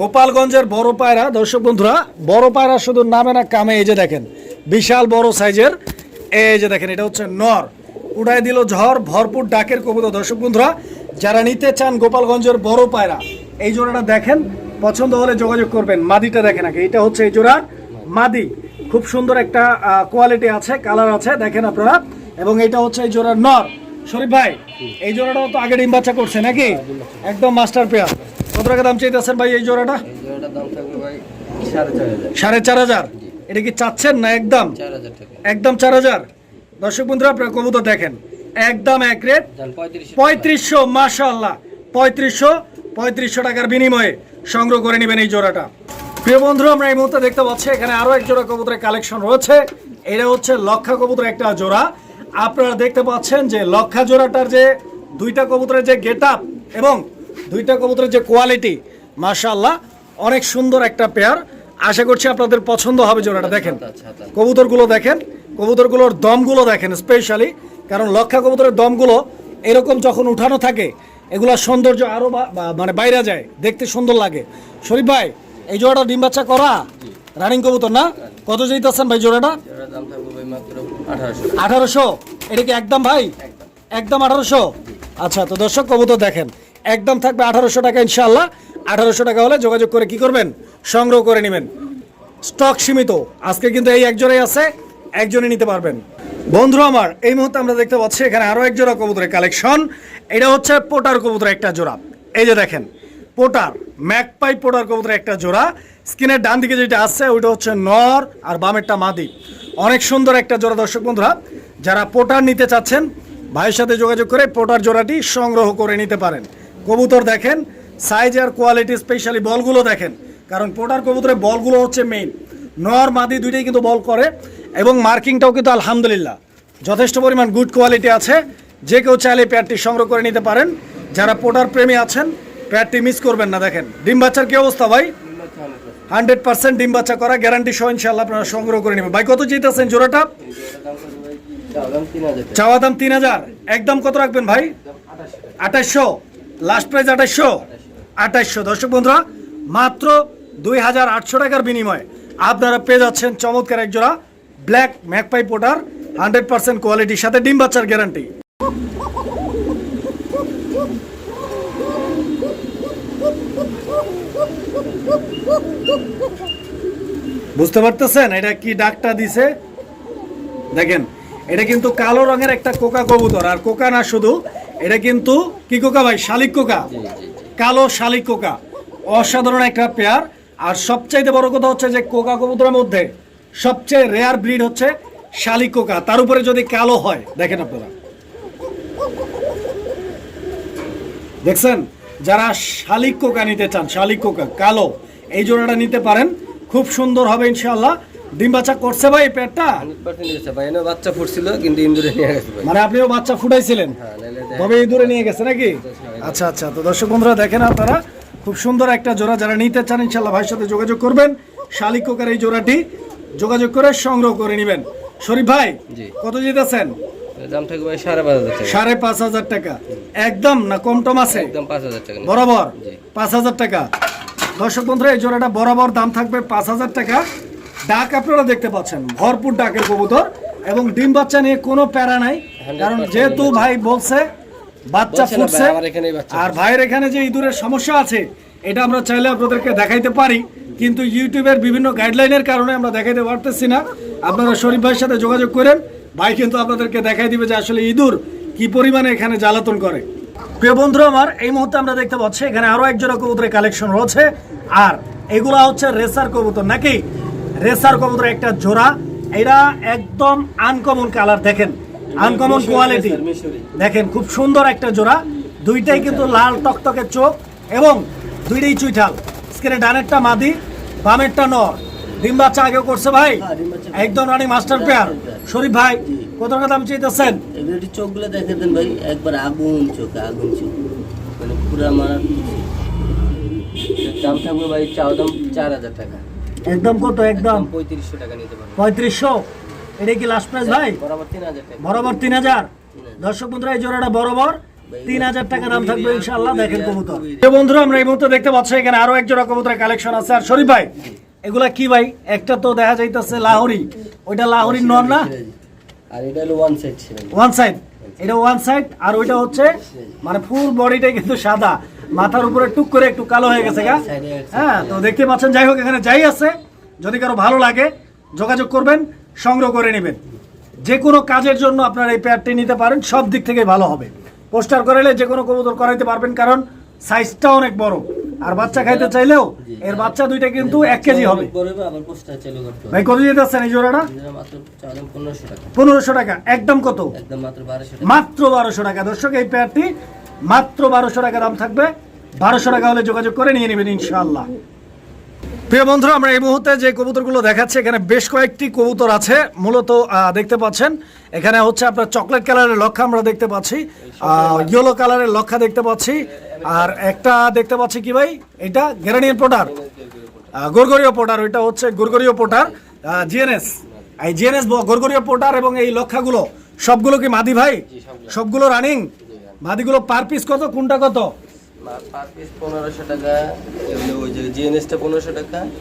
Speaker 1: গোপালগঞ্জের বড় পায়রা। দর্শক বন্ধুরা বড় পায়রা শুধু নামে না কামে এই যে দেখেন বিশাল বড় সাইজের এই যে দেখেন এটা হচ্ছে নর। উড়াই দিল ঝড় ভরপুর ডাকের কবুতর। দর্শক বন্ধুরা যারা নিতে চান গোপালগঞ্জের বড় পায়রা এই জোড়াটা দেখেন পছন্দ হলে যোগাযোগ করবেন। মাদিটা দেখেন আগে এটা হচ্ছে এই জোড়ার মাদি। খুব সুন্দর একটা কোয়ালিটি আছে কালার আছে দেখেন আপনারা। এবং এটা হচ্ছে এই জোড়ার নর। শরীফ ভাই এই জোড়াটাও তো আগে ডিম বাচ্চা করছে নাকি? একদম মাস্টার পেয়ার কত টাকা দাম চাইতেছেন ভাই এই জোড়াটা?
Speaker 2: সাড়ে চার হাজার।
Speaker 1: এটা কি চাচ্ছেন না একদম? একদম চার হাজার? দর্শক বন্ধুরা আপনারা কবুতর দেখেন। একদম এক রেট।
Speaker 2: পঁয়ত্রিশশো
Speaker 1: পঁয়ত্রিশশো মাশাল্লাহ পঁয়ত্রিশশো পঁয়ত্রিশশো টাকার বিনিময়ে সংগ্রহ করে নেবেন এই জোড়াটা। প্রিয় বন্ধুরা আমরা এই মুহূর্তে দেখতে পাচ্ছি এখানে আরও এক জোড়া কবুতরের কালেকশন রয়েছে। এটা হচ্ছে লক্ষা কবুতরের একটা জোড়া। আপনারা দেখতে পাচ্ছেন যে লক্ষা জোড়াটার যে দুইটা কবুতরের যে গেট এবং দুইটা কবুতরের যে কোয়ালিটি মাশাল্লাহ অনেক সুন্দর একটা পেয়ার। আশা করছি আপনাদের পছন্দ হবে জোড়াটা দেখেন।
Speaker 2: আচ্ছা আচ্ছা
Speaker 1: কবুতরগুলো দেখেন কবুতরগুলোর দমগুলো দেখেন স্পেশালি কারণ লক্ষা কবুতরের দমগুলো এরকম যখন উঠানো থাকে এগুলা সৌন্দর্য আরও বা- বা- মানে বাইরে যায় দেখতে সুন্দর লাগে। শরীফ ভাই এই জোড়াটা ডিম বাচ্চা করা? রানিং কবুতর না? কত যেতেছেন ভাই জোড়াটা?
Speaker 2: আঠারোশো
Speaker 1: এটা কি একদম ভাই? একদম। আঠারোশো? আচ্ছা তো দর্শক কবুতর দেখেন। একদম থাকবে আঠারোশো টাকা ইনশাল্লাহ আঠারোশো টাকা হলে যোগাযোগ করে কি করবেন? সংগ্রহ করে নেবেন। স্টক সীমিত। আজকে কিন্তু এই একজনেই আছে একজনই নিতে পারবেন। বন্ধু আমার এই মুহূর্তে আমরা দেখতে পাচ্ছি এখানে আরও এক জোড়া কবুতরের কালেকশন। এটা হচ্ছে পোটার কবুতরের একটা জোড়া। এই যে দেখেন পোটার, ম্যাকপাই পোটার কবুতরের একটা জোড়া। স্কিনের ডান দিকে যেটা আসছে ওইটা হচ্ছে নর আর বামেরটা মাদি। অনেক সুন্দর একটা জোড়া দর্শক বন্ধুরা। যারা পোটার নিতে চাচ্ছেন, ভাইয়ের সাথে যোগাযোগ করে পোটার জোড়াটি সংগ্রহ করে নিতে পারেন। কবুতর দেখেন সাইজ আর কোয়ালিটি স্পেশালি বলগুলো দেখেন। কারণ পোটার কবুতরের বলগুলো হচ্ছে মেইন নর, মাদি দুইটাই কিন্তু বল করে এবং মার্কিংটাও কিন্তু আলহামদুলিল্লাহ। যথেষ্ট পরিমাণ গুড কোয়ালিটি আছে। যে কেউ চাইলে প্যাডটি সংগ্রহ করে নিতে পারেন। যারা পোটার প্রেমী আছেন প্যাডটি মিস করবেন না, দেখেন। ডিম বাচ্চার কি অবস্থা ভাই? হান্ড্রেড পার্সেন্ট ডিম বাচ্চা করা গ্যারান্টি সহ ইনশাল্লাহ আপনারা সংগ্রহ করে নেবেন। ভাই, কত জিতেছেন জোড়াটা? চাওয়া দাম তিন হাজার। একদম কত রাখবেন ভাই? আঠাশশো। লাস্ট প্রাইস আঠাশশো। আঠাশশো। দর্শক বন্ধুরা, মাত্র দুই হাজার আটশো টাকার বিনিময়ে আপনারা পেয়ে যাচ্ছেন চমৎকার এক জোড়া black magpie pouter hundred percent কোয়ালিটির সাথে ডিম বাচ্চার গ্যারান্টি বুঝতে পারতেছেন? এটা কি ডাকটা দিছে? দেখেন এটা কিন্তু কালো রঙের একটা কোকা কবুতর আর কোকা না শুধু এটা কিন্তু কি কোকা ভাই? শালিক কোকা? কালো শালিক কোকা। অসাধারণ একটা পেয়ার। আর সবচাইতে বড় কথা হচ্ছে যে কোকা কবুতরের মধ্যে সবচেয়ে রেয়ার ব্রিড হচ্ছে শালিক কোকা। তার উপরে যদি কালো হয় দেখেন আপনারা। দেখছেন? যারা শালিক কোকা নিতে চান শালিক কোকা কালো এই জোড়াটা নিতে পারেন। খুব সুন্দর হবে ইনশাআল্লাহ। ডিম বাচ্চা করছে ভাই
Speaker 2: দিয়েছে ভাই। এনে বাচ্চা ফুটছিল কিন্তু ইন্দুরে নিয়ে গেছে
Speaker 1: মানে আপনিও বাচ্চা ফুটাইছিলেন?
Speaker 2: হ্যাঁ
Speaker 1: তবে এই দূরে নিয়ে গেছে নাকি? আচ্ছা আচ্ছা। তো দর্শক বন্ধুরা দেখেন আপনারা খুব সুন্দর একটা জোড়া যারা নিতে চান ইনশাল্লাহ ভাইয়ের সাথে যোগাযোগ করবেন। শালিক কোকার এই জোড়াটি যোগাযোগ করে সংগ্রহ করে নেবেন। শরীফ ভাই কত জিতেছেন
Speaker 2: দাম থাকবে ভাই সাড়ে পাঁচ হাজার টাকা।
Speaker 1: সাড়ে পাঁচ হাজার টাকা। একদম না কম টম আছে?
Speaker 2: একদম পাঁচ হাজার টাকা।
Speaker 1: বরাবর। পাঁচ হাজার টাকা। দর্শক বন্ধুরা এই জোড়াটা বরাবর দাম থাকবে পাঁচ হাজার টাকা। ডাক আপনারা দেখতে পাচ্ছেন ভরপুর ডাকের কবুতর এবং ডিম বাচ্চা নিয়ে কোনো প্যারা নাই কারণ যেহেতু ভাই বলছে বাচ্চা ফুটছে আর ভাইয়ের এখানে যে ইঁদুরের সমস্যা আছে এটা আমরা চাইলে আপনাদেরকে দেখাইতে পারি কিন্তু ইউটিউবের বিভিন্ন গাইডলাইনের কারণে আমরা দেখাইতে পারতেছি না। আপনারা শরীফ ভাইয়ের সাথে যোগাযোগ করেন ভাই কিন্তু আপনাদেরকে দেখাই দিবে যে আসলে ইঁদুর কি পরিমাণে এখানে জ্বালাতন করে। প্রিয় বন্ধু আমার এই মুহূর্তে আমরা দেখতে পাচ্ছি এখানে আরও এক জোড়া কবুতরের কালেকশন রয়েছে। আর এগুলা হচ্ছে রেসার কবুতর নাকি? রেসার কবুতর একটা জোড়া। এরা একদম আনকমন কালার দেখেন। আনকমন কোয়ালিটি দেখেন খুব সুন্দর একটা জোড়া। দুইটাই কিন্তু লাল টকটকে চোখ এবং দুইটাই চুইঠাল। স্ক্রিনে ডানেরটা মাদি বামেরটা নর। ডিম বাচ্চা আগেও করছে ভাই? একদম রানী মাস্টার পেয়ার শরীফ ভাই কত টাকা দাম চাইতেছেন?
Speaker 3: এগুলো চোখগুলো দেখে দেন ভাই একবার আগুন চোখ আগুন চোখ। মানে পুরা
Speaker 2: এর দাম থাকবে ভাই চাও দাম চার হাজার টাকা।
Speaker 1: একদম কত একদম?
Speaker 2: পঁয়ত্রিশশো টাকা নিতে পারবে।
Speaker 1: পঁয়ত্রিশশো? এটা কি লাস্ট প্রাইস ভাই?
Speaker 2: বরাবর তিন হাজার
Speaker 1: বরাবর তিন হাজার? দর্শক বন্ধুরা এই জোড়াটা বরাবর। তিন হাজার টাকা দাম থাকবে ইনশাল্লাহ দেখেন কবুতর। বন্ধুরা আমরা এই মুহূর্তে দেখতে পাচ্ছি এখানে আরও এক জোড়া কবুতরের কালেকশন আছে। আর শরীফ ভাই এগুলা কি ভাই? একটা তো দেখা যাইতেছে লাহোরি। ওইটা লাহোরির নর না?
Speaker 2: আর এটা হলো ওয়ান সাইড ছিল
Speaker 1: ওয়ান সাইড এটা ওয়ান সাইড আর ওইটা হচ্ছে মানে ফুল বডিটাই কিন্তু সাদা। মাথার উপরে টুক করে একটু কালো হয়ে গেছে গা। হ্যাঁ তো দেখতে পাচ্ছেন যাই হোক এখানে যাই আছে। যদি কারও ভালো লাগে যোগাযোগ করবেন সংগ্রহ করে নেবেন। যে কোনো কাজের জন্য আপনারা এই পেয়ারটি নিতে পারেন সব দিক থেকে ভালো হবে। পোস্টার করাইলে যে কোনো কবুতর করাইতে পারবেন কারণ সাইজটা অনেক বড়। আর বাচ্চা খাইতে চাইলেও এর বাচ্চা দুইটা কিন্তু এক কেজি হবে। ভাই কত যেতে আছেন এই জোড়াটা?
Speaker 3: পনেরোশো টাকা।
Speaker 1: একদম কত?
Speaker 3: মাত্র বারোশো টাকা।
Speaker 1: দর্শক এই পেয়ারটি মাত্র বারোশো টাকা দাম থাকবে। বারোশো টাকা হলে যোগাযোগ করে নিয়ে নেবেন ইনশাআল্লাহ। প্রিয় বন্ধুরা আমরা এই মুহূর্তে যে কবুতরগুলো দেখাচ্ছি এখানে বেশ কয়েকটি কবুতর আছে মূলত আহ, দেখতে পাচ্ছেন। এখানে হচ্ছে আপনার চকলেট কালারের লক্ষা আমরা দেখতে পাচ্ছি ইয়েলো কালারের লক্ষা দেখতে পাচ্ছি। আর একটা দেখতে পাচ্ছি কি ভাই? এটা গ্যারানিয়ান পোটার গরগরীয় পোটার ওইটা হচ্ছে গরগরীয় পোটার জিএনএস এই জিএনএস গরগরীয় পোটার এবং এই লক্ষাগুলো সবগুলো কি মাদি ভাই? সবগুলো। রানিং মাদিগুলো পার পিস কত? কোনটা কত?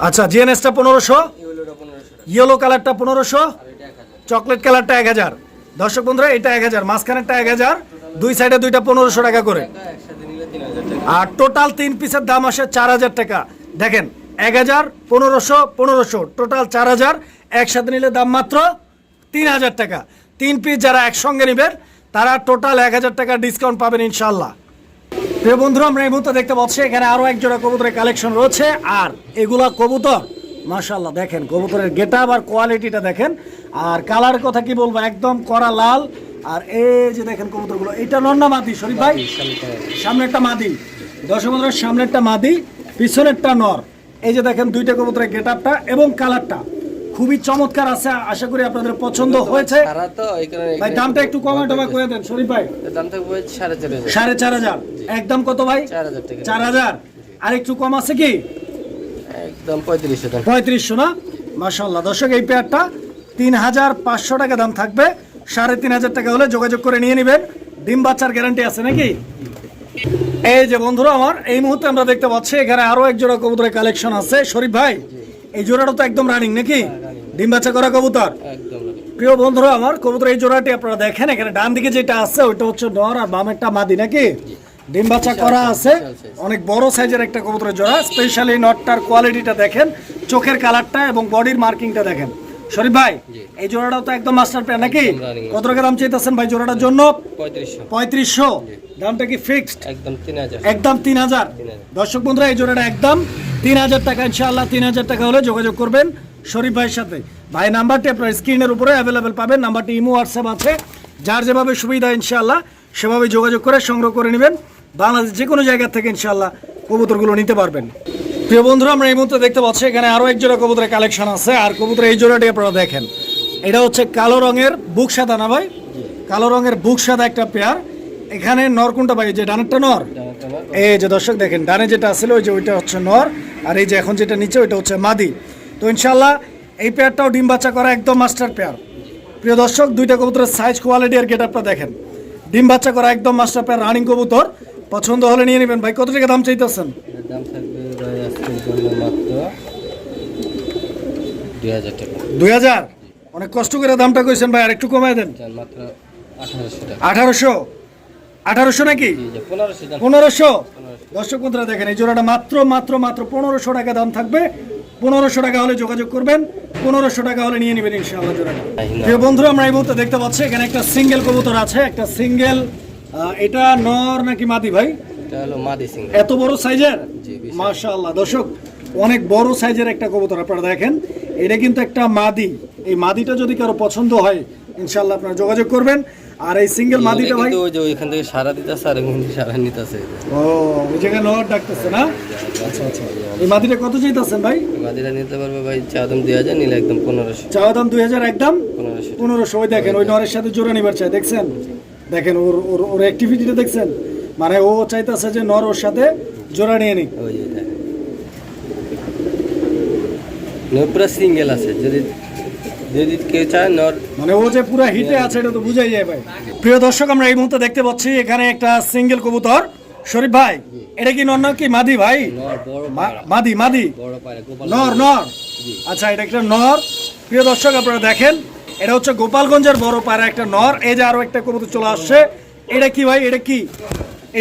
Speaker 1: আচ্ছা জিএনএসটা পনেরোশো। ইয়েলো কালারটা পনেরোশো। চকলেট কালারটা এক হাজার। দর্শক বন্ধুরা এটা এক হাজার মাঝখানেরটা এক হাজার। দুই সাইডে দুইটা পনেরোশো টাকা করে। আর টোটাল তিন পিসের দাম আসে চার হাজার টাকা। দেখেন, এক হাজার, পনেরোশো পনেরোশো। টোটাল চার হাজার, একসাথে নিলে দাম মাত্র তিন হাজার টাকা। তিন পিস যারা একসঙ্গে নেবেন, তারা টোটাল এক হাজার টাকা ডিসকাউন্ট পাবেন ইনশাল্লাহ প্রিয় বন্ধুরা, আমরা এই মুহূর্তে দেখতে পাচ্ছি, এখানে আরও এক জোড়া কবুতরের কালেকশন রয়েছে। আর এগুলা কবুতর মাশাল্লাহ দেখেন, কবুতরের গেটা আর কোয়ালিটিটা দেখেন। আর কালার কথা কি বলব, একদম কড়া লাল আর এই যে দেখেন কবুতরগুলো এটা নন্না মাদি শরীফ ভাই। সামনেরটা মাদি। দর্শক বন্ধুরা সামনেরটা মাদি পিছনেরটা নর। এই যে দেখেন দুইটা কবুতরের গেটআপটা এবং কালারটা খুবই চমৎকার আছে আশা করি আপনাদের পছন্দ হয়েছে। ভাই দামটা একটু কমা টমা করে দেন শরীফ ভাই।
Speaker 2: সাড়ে চার হাজার।
Speaker 1: একদম কত ভাই?
Speaker 2: চার হাজার
Speaker 1: আর একটু কম আছে কি?
Speaker 2: একদম পঁয়ত্রিশশো টাকা।
Speaker 1: পঁয়ত্রিশশো না? মাসাল্লাহ দর্শক এই পেয়ারটা তিন হাজার পাঁচশো টাকা দাম থাকবে। সাড়ে তিন হাজার টাকা হলে যোগাযোগ করে নিয়ে নেবেন। ডিম বাচ্চার গ্যারান্টি আছে নাকি? এই যে বন্ধুরা আমার এই মুহূর্তে আমরা দেখতে পাচ্ছি এখানে আরও এক জোড়া কবুতরের কালেকশন আছে। শরীফ ভাই এই জোড়াটা তো একদম রানিং নাকি? ডিম বাচ্চা করা কবুতর। প্রিয় বন্ধুরা আমার কবুতর এই জোড়াটি আপনারা দেখেন এখানে ডান দিকে যেটা আছে ওইটা হচ্ছে নর আর বামেরটা মাদি নাকি? ডিম বাচ্চা করা আছে। অনেক বড় সাইজের একটা কবুতরের জোড়া স্পেশালি নটটার কোয়ালিটিটা দেখেন চোখের কালারটা এবং বডির মার্কিংটা দেখেন। শরীফ ভাই এই জোড়াটাও তো একদম মাস্টার প্যান নাকি? কত টাকা দাম চাইতেছেন ভাই জোড়াটার জন্য?
Speaker 2: পঁয়ত্রিশশো।
Speaker 1: দামটা কি ফিক্সড
Speaker 2: একদম তিন হাজার।
Speaker 1: একদম তিন হাজার। দর্শক বন্ধুরা এই জোড়াটা একদম তিন হাজার টাকা ইনশাআল্লাহ তিন হাজার টাকা হলে যোগাযোগ করবেন শরীফ ভাইয়ের সাথে। ভাই নাম্বারটি আপনার স্ক্রিনের উপরে অ্যাভেলেবেল পাবেন। নাম্বারটি ইমো হোয়াটসঅ্যাপ আছে। যার যেভাবে সুবিধা ইনশাআল্লাহ সেভাবে যোগাযোগ করে সংগ্রহ করে নেবেন। বাংলাদেশ যে কোনো জায়গা থেকে ইনশাআল্লাহ কবুতরগুলো নিতে পারবেন। প্রিয় বন্ধুরা, আমরা এই মুহূর্তে দেখতে পাচ্ছি এখানে আরও এক জোড়া কবুতরের কালেকশন আছে। আর কবুতরের এই জোড়াটি আপনারা দেখেন। এটা হচ্ছে কালো রঙের বুক সাদা না ভাই? কালো রঙের বুক সাদা একটা পেয়ার এখানে নর কোনটা ভাই? যে ডানেরটা নর? এই যে দর্শক দেখেন, ডানে যেটা আছে ওই যে ওইটা হচ্ছে নর। আর এই যে এখন যেটা নিচে, ওইটা হচ্ছে মাদি। তো ইনশাল্লাহ এই পেয়ারটাও ডিম বাচ্চা করা একদম মাস্টার পেয়ার প্রিয় দর্শক, দুইটা কবুতরের সাইজ কোয়ালিটি আর গেটআপটা দেখেন। ডিম বাচ্চা করা একদম মাস্টার পেয়ার রানিং কবুতর। পছন্দ হলে নিয়ে নেবেন ভাই। কত টাকা দাম চাইতেছেন?
Speaker 2: দাম থাকবে ভাই আজকের জন্য মাত্র দুই হাজার টাকা।
Speaker 1: দুই হাজার? অনেক কষ্ট করে দামটা কইছেন ভাই আর একটু কমায় দেন।
Speaker 2: মাত্র আঠারোশো টাকা।
Speaker 1: আঠারোশো? আঠারোশো নাকি?
Speaker 2: পনেরোশো
Speaker 1: দর্শক বন্ধুরা দেখেন এই জোড়াটা মাত্র মাত্র মাত্র পনেরোশো টাকা দাম থাকবে। পনেরোশো টাকা হলে যোগাযোগ করবেন পনেরোশো টাকা হলে নিয়ে নেবেন ইনশাআল্লাহ জোড়াটা। প্রিয় বন্ধুরা আমরা এই মুহূর্তে দেখতে পাচ্ছি এখানে একটা সিঙ্গেল কবুতর আছে একটা সিঙ্গেল এটা নর নাকি মাদি ভাই?
Speaker 2: এটা হলো মাদি সিং
Speaker 1: এত বড় সাইজের? মাশাআল্লাহ। দর্শক অনেক বড় সাইজের একটা কবুতর আপনারা দেখেন। এটা কিন্তু একটা মাদি। এই মাদিটা যদি কারও পছন্দ হয় ইনশাআল্লাহ আপনারা যোগাযোগ করবেন। আর এই সিঙ্গেল মাদিটা ভাই
Speaker 2: ওই যে ওইখান থেকে সারা দিতেছে আর এখান থেকে সারা নিতেছে।
Speaker 1: ও ওই জায়গায় ডাকতেছে না? আচ্ছা আচ্ছা। এই মাদিটা কত চাইতেছেন ভাই?
Speaker 2: মাদিরা নিতে পারবে ভাই চা দাম দুই হাজার নিলে একদম পনেরোশো।
Speaker 1: চাওয়া দাম দুই হাজার একদম
Speaker 2: পনেরোশো।
Speaker 1: পনেরোশো। ওই দেখেন ওই নরের সাথে জোড়া নিবার চাই দেখছেন? দেখেন ওর ওর ওর অ্যাক্টিভিটিটা দেখছেন? মানে ও চাইতেছে যে নর ওর সাথে জোড়া নিয়ে নিক।
Speaker 2: ওই পুরো সিঙ্গেল আছে যদি যদি কেউ চায় নর।
Speaker 1: মানে ও যে পুরো হিটে আছে এটা তো বুঝাই যায় ভাই। প্রিয় দর্শক আমরা এই মুহূর্তে দেখতে পাচ্ছি এখানে একটা সিঙ্গেল কবুতর। শরীফ ভাই এটা কি নর কি মাদি ভাই? মাদি মাদি? নর নর। আচ্ছা এটা একটা নর। প্রিয় দর্শক আপনারা দেখেন এটা হচ্ছে গোপালগঞ্জের বড় পাড়া একটা নর। এই যে আরও একটা কবুতর চলে আসছে। এটা কি ভাই? এটা কি?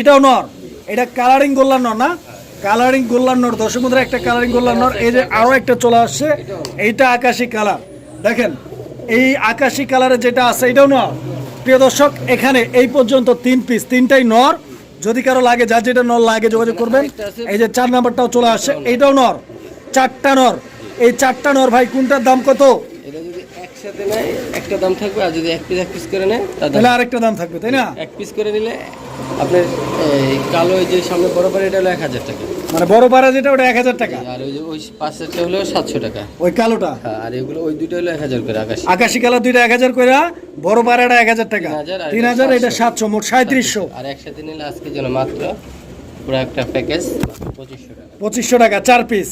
Speaker 1: এটাও নর। এটা কালারিং গোল্লার নর না? কালারিং গোল্লার নর, দর্শক একটা কালারিং গোল্লার নর, এই যে আরও একটা চলে আসছে, এইটা আকাশি কালার দেখেন, এই আকাশি কালারের যেটা আছে, এটাও নর। প্রিয় দর্শক, এখানে এই পর্যন্ত তিন পিস তিনটাই নর। যদি কারও লাগে, যার যেটা নর লাগে, যোগাযোগ করবেন। এই যে চার নাম্বারটাও চলে আসছে এইটাও নর। চারটা নর। এই চারটা নর, ভাই, কোনটার দাম কত?
Speaker 2: একসাথে নেয় একটা দাম থাকবে আর যদি এক পিস এক পিস করে নেয়
Speaker 1: তাহলে আরেকটা দাম থাকবে তাই না?
Speaker 2: এক পিস করে নিলে আপনার এই কালো যে সামনে বড় এটা হলো এক হাজার টাকা।
Speaker 1: মানে বড় পাড়া যেটা ওটা এক হাজার টাকা?
Speaker 2: আর ওই যে ওই পাঁচটা হলো সাতশো টাকা।
Speaker 1: ওই কালোটা?
Speaker 2: হ্যাঁ আর এগুলো ওই দুটো হলো এক হাজার করে আকাশ।
Speaker 1: আকাশি কালার দুইটা এক হাজার করে বড় পাড়াটা এক হাজার টাকা। তিন হাজার এটা সাতশো। মোট সাঁত্রিশশো।
Speaker 2: আর একসাথে নিলে আজকে জন্য মাত্র পুরো একটা প্যাকেজ পঁচিশশো টাকা।
Speaker 1: পঁচিশশো টাকা চার পিস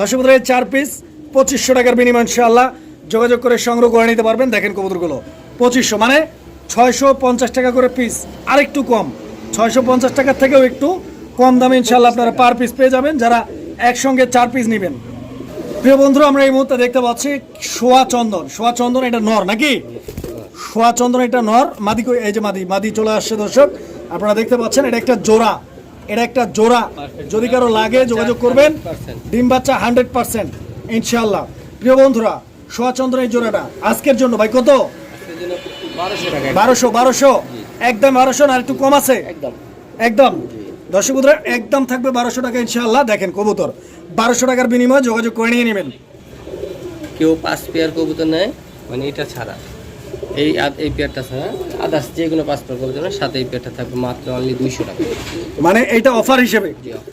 Speaker 1: দশ বছরের চার পিস পঁচিশশো টাকার বিনিময় ইনশাআল্লাহ যোগাযোগ করে সংগ্রহ করে নিতে পারবেন। দেখেন কবুতরগুলো। পঁচিশশো মানে ছয়শো পঞ্চাশ টাকা করে পিস আর একটু কম, ছয়শো পঞ্চাশ টাকার থেকেও একটু কম দামে ইনশাল্লাহ আপনারা পার পিস পেয়ে যাবেন। যারা একসঙ্গে চার পিস নেবেন। প্রিয় বন্ধুরা, আমরা এই মুহূর্তে দেখতে পাচ্ছি সোয়া চন্দন। সোয়া চন্দন, এটা নর নাকি? সোয়া চন্দন, এটা নর। মাদি এই যে মাদি মাদি চলে আসছে দর্শক। আপনারা দেখতে পাচ্ছেন, এটা একটা জোড়া। এটা একটা জোড়া। যদি কারও লাগে যোগাযোগ করবেন। ডিম বাচ্চা হান্ড্রেড পার্সেন্ট ইনশাল্লাহ প্রিয় বন্ধুরা সোয়া চন্দন এই জোড়াটা। আজকের জন্য ভাই কত?
Speaker 2: বারোশো
Speaker 1: বারোশো একদম বারোশো না একটু কম আছে?
Speaker 2: একদম।
Speaker 1: একদম? দর্শক বন্ধুরা একদম থাকবে বারোশো টাকা ইনশাআল্লাহ। দেখেন কবুতর। বারোশো টাকার বিনিময়ে যোগাযোগ করে নিয়ে নেবেন।
Speaker 2: কেউ পাঁচ পেয়ার কবুতর নেয় মানে এটা ছাড়া। এই এই পেয়ারটা ছাড়া আদার্স যে কোনো পাঁচ পেয়ার কবুতর সাথে এই পেয়ারটা থাকবে মাত্র অনলি দুইশো টাকা।
Speaker 1: মানে এইটা অফার হিসেবে?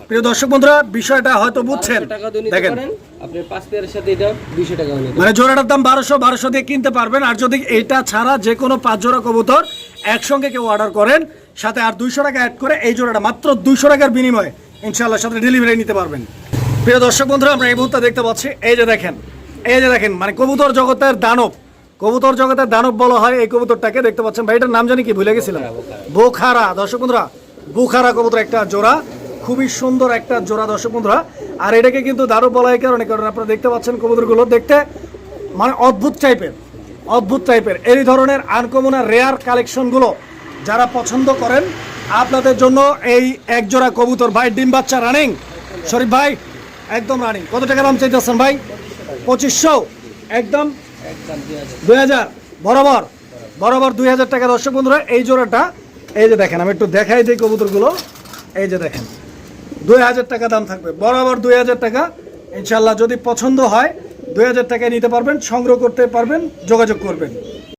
Speaker 1: প্রিয় দর্শক বন্ধুরা বিষয়টা হয়তো বুঝছেন।
Speaker 2: 1200 টাকা দিয়ে নিতে
Speaker 1: দেখেন।
Speaker 2: পারেন আপনার পাঁচ পেয়ারের সাথে এটা দুইশো টাকা
Speaker 1: মানে জোড়াটার দাম বারোশো বারোশো দিয়ে কিনতে পারবেন। আর যদি এটা ছাড়া যে কোনো পাঁচ জোড়া কবুতর একসঙ্গে কেউ অর্ডার করেন সাথে আর দুইশো টাকা অ্যাড করে এই জোড়াটা মাত্র দুইশো টাকার বিনিময়ে ইনশাআল্লাহ সাথে ডেলিভারি নিতে পারবেন। প্রিয় দর্শক বন্ধুরা আমরা এই মুহূর্তে দেখতে পাচ্ছি এই যে দেখেন এই যে দেখেন মানে কবুতর জগতের দানব। কবুতর জগতের দানব বলা হয়, এই কবুতরটাকে দেখতে পাচ্ছেন। ভাই, এটার নাম জানি কি? ভুলে গেছিলাম। বোখারা। দর্শক বন্ধুরা, বুখারা কবুতর একটা জোড়া, খুবই সুন্দর একটা জোড়া দর্শক বন্ধুরা। আর এটাকে কিন্তু দারুব বলা হয় কারণে, কারণ আপনারা দেখতে পাচ্ছেন কবুতরগুলো দেখতে মানে অদ্ভুত টাইপের অদ্ভুত টাইপের। এই ধরনের আনকমন রেয়ার কালেকশনগুলো যারা পছন্দ করেন, আপনাদের জন্য এই এক জোড়া কবুতর। ভাই, ডিম বাচ্চা রানিং শরীফ ভাই, একদম রানিং কত টাকা দাম চাইতেছেন ভাই? পঁচিশশো। একদম দুই হাজার। বরাবর বরাবর দুই হাজার টাকা। দর্শক বন্ধুরা, এই জোড়াটা, এই যে দেখেন, আমি একটু দেখাই দিই কবুতরগুলো। এই যে দেখেন, দুই হাজার টাকা দাম থাকবে। বরাবর দুই হাজার টাকা। ইনশাল্লাহ যদি পছন্দ হয়, দুই হাজার টাকায় নিতে পারবেন, সংগ্রহ করতে পারবেন, যোগাযোগ করবেন।